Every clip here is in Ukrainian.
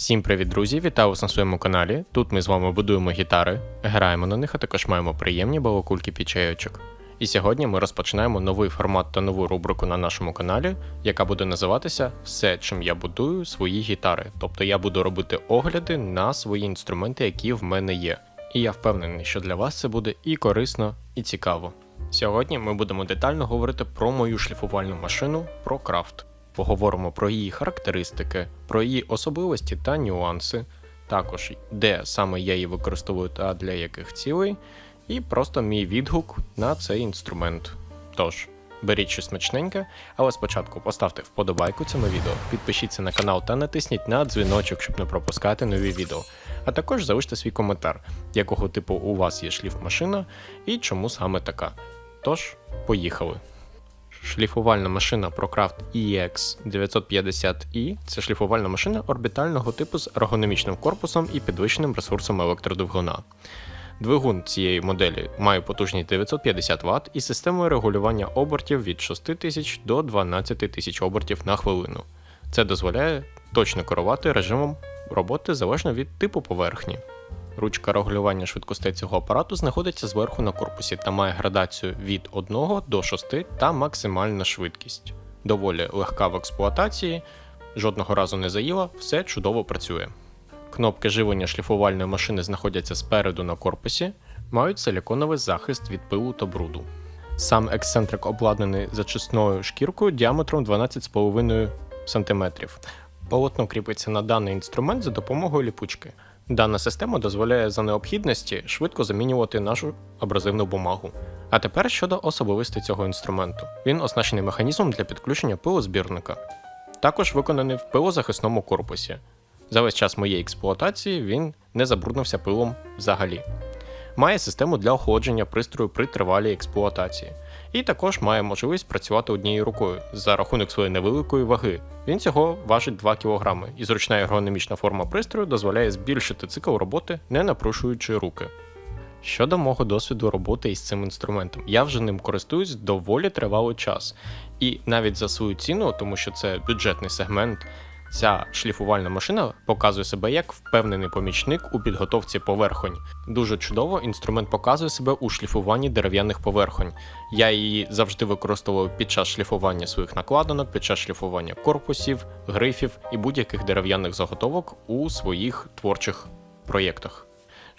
Всім привіт, друзі! Вітаю вас на своєму каналі. Тут ми з вами будуємо гітари, граємо на них, а також маємо приємні балакульки під чайочок. І сьогодні ми розпочинаємо новий формат та нову рубрику на нашому каналі, яка буде називатися Все, чим я будую свої гітари. Тобто я буду робити огляди на свої інструменти, які в мене є. І я впевнений, що для вас це буде і корисно, і цікаво. Сьогодні ми будемо детально говорити про мою шліфувальну машину про крафт. Поговоримо про її характеристики, про її особливості та нюанси, також де саме я її використовую та для яких цілей, і просто мій відгук на цей інструмент. Тож, беріть щось смачненьке, але спочатку поставте вподобайку цьому відео, підпишіться на канал та натисніть на дзвіночок, щоб не пропускати нові відео. А також залиште свій коментар, якого типу у вас є шліф-машина і чому саме така. Тож, поїхали. Шліфувальна машина ProCraft EX 950i це шліфувальна машина орбітального типу з ергономічним корпусом і підвищеним ресурсом електродвигуна. Двигун цієї моделі має потужність 950 Вт і системою регулювання обертів від 6000 до 12000 обертів на хвилину. Це дозволяє точно керувати режимом роботи залежно від типу поверхні. Ручка регулювання швидкостей цього апарату знаходиться зверху на корпусі та має градацію від 1 до 6 та максимальна швидкість. Доволі легка в експлуатації, жодного разу не заїла, все чудово працює. Кнопки живлення шліфувальної машини знаходяться спереду на корпусі, мають силіконовий захист від пилу та бруду. Сам ексцентрик обладнаний зачисною шкіркою діаметром 12,5 см. Полотно кріпиться на даний інструмент за допомогою ліпучки. Дана система дозволяє за необхідності швидко замінювати нашу абразивну бумагу. А тепер щодо особливостей цього інструменту. Він оснащений механізмом для підключення пилозбірника. Також виконаний в пилозахисному корпусі. За весь час моєї експлуатації він не забруднився пилом взагалі. Має систему для охолодження пристрою при тривалій експлуатації. І також має можливість працювати однією рукою за рахунок своєї невеликої ваги. Він цього важить 2 кг, і зручна ергономічна форма пристрою дозволяє збільшити цикл роботи, не напрушуючи руки. Щодо мого досвіду роботи із цим інструментом, я вже ним користуюсь доволі тривалий час. І навіть за свою ціну, тому що це бюджетний сегмент, Ця шліфувальна машина показує себе як впевнений помічник у підготовці поверхонь. Дуже чудово інструмент показує себе у шліфуванні дерев'яних поверхонь. Я її завжди використовував під час шліфування своїх накладинок, під час шліфування корпусів, грифів і будь-яких дерев'яних заготовок у своїх творчих проєктах.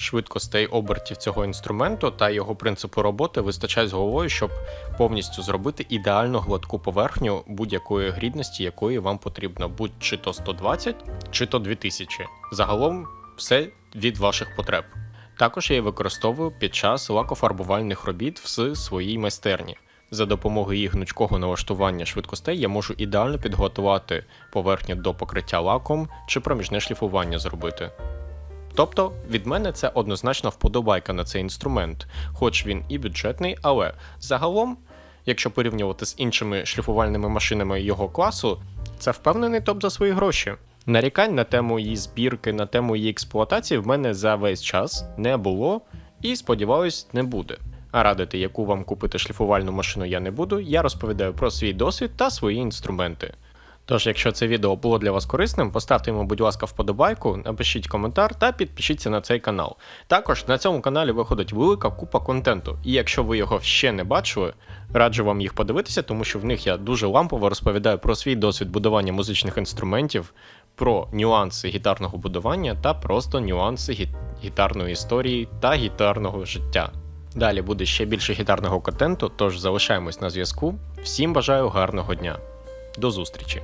Швидкостей обертів цього інструменту та його принципу роботи вистачає з головою, щоб повністю зробити ідеально гладку поверхню будь-якої грідності, якої вам потрібно, будь чи то 120, чи то 2000. Загалом все від ваших потреб. Також я її використовую під час лакофарбувальних робіт в своїй майстерні. За допомогою її гнучкого налаштування швидкостей я можу ідеально підготувати поверхню до покриття лаком чи проміжне шліфування зробити. Тобто від мене це однозначно вподобайка на цей інструмент, хоч він і бюджетний, але загалом, якщо порівнювати з іншими шліфувальними машинами його класу, це впевнений топ за свої гроші. Нарікань на тему її збірки, на тему її експлуатації в мене за весь час не було і, сподіваюсь, не буде. А радити, яку вам купити шліфувальну машину я не буду, я розповідаю про свій досвід та свої інструменти. Тож, якщо це відео було для вас корисним, поставте йому, будь ласка, вподобайку, напишіть коментар та підпишіться на цей канал. Також на цьому каналі виходить велика купа контенту, і якщо ви його ще не бачили, раджу вам їх подивитися, тому що в них я дуже лампово розповідаю про свій досвід будування музичних інструментів, про нюанси гітарного будування та просто нюанси гі- гітарної історії та гітарного життя. Далі буде ще більше гітарного контенту, тож залишаємось на зв'язку. Всім бажаю гарного дня. До зустрічі!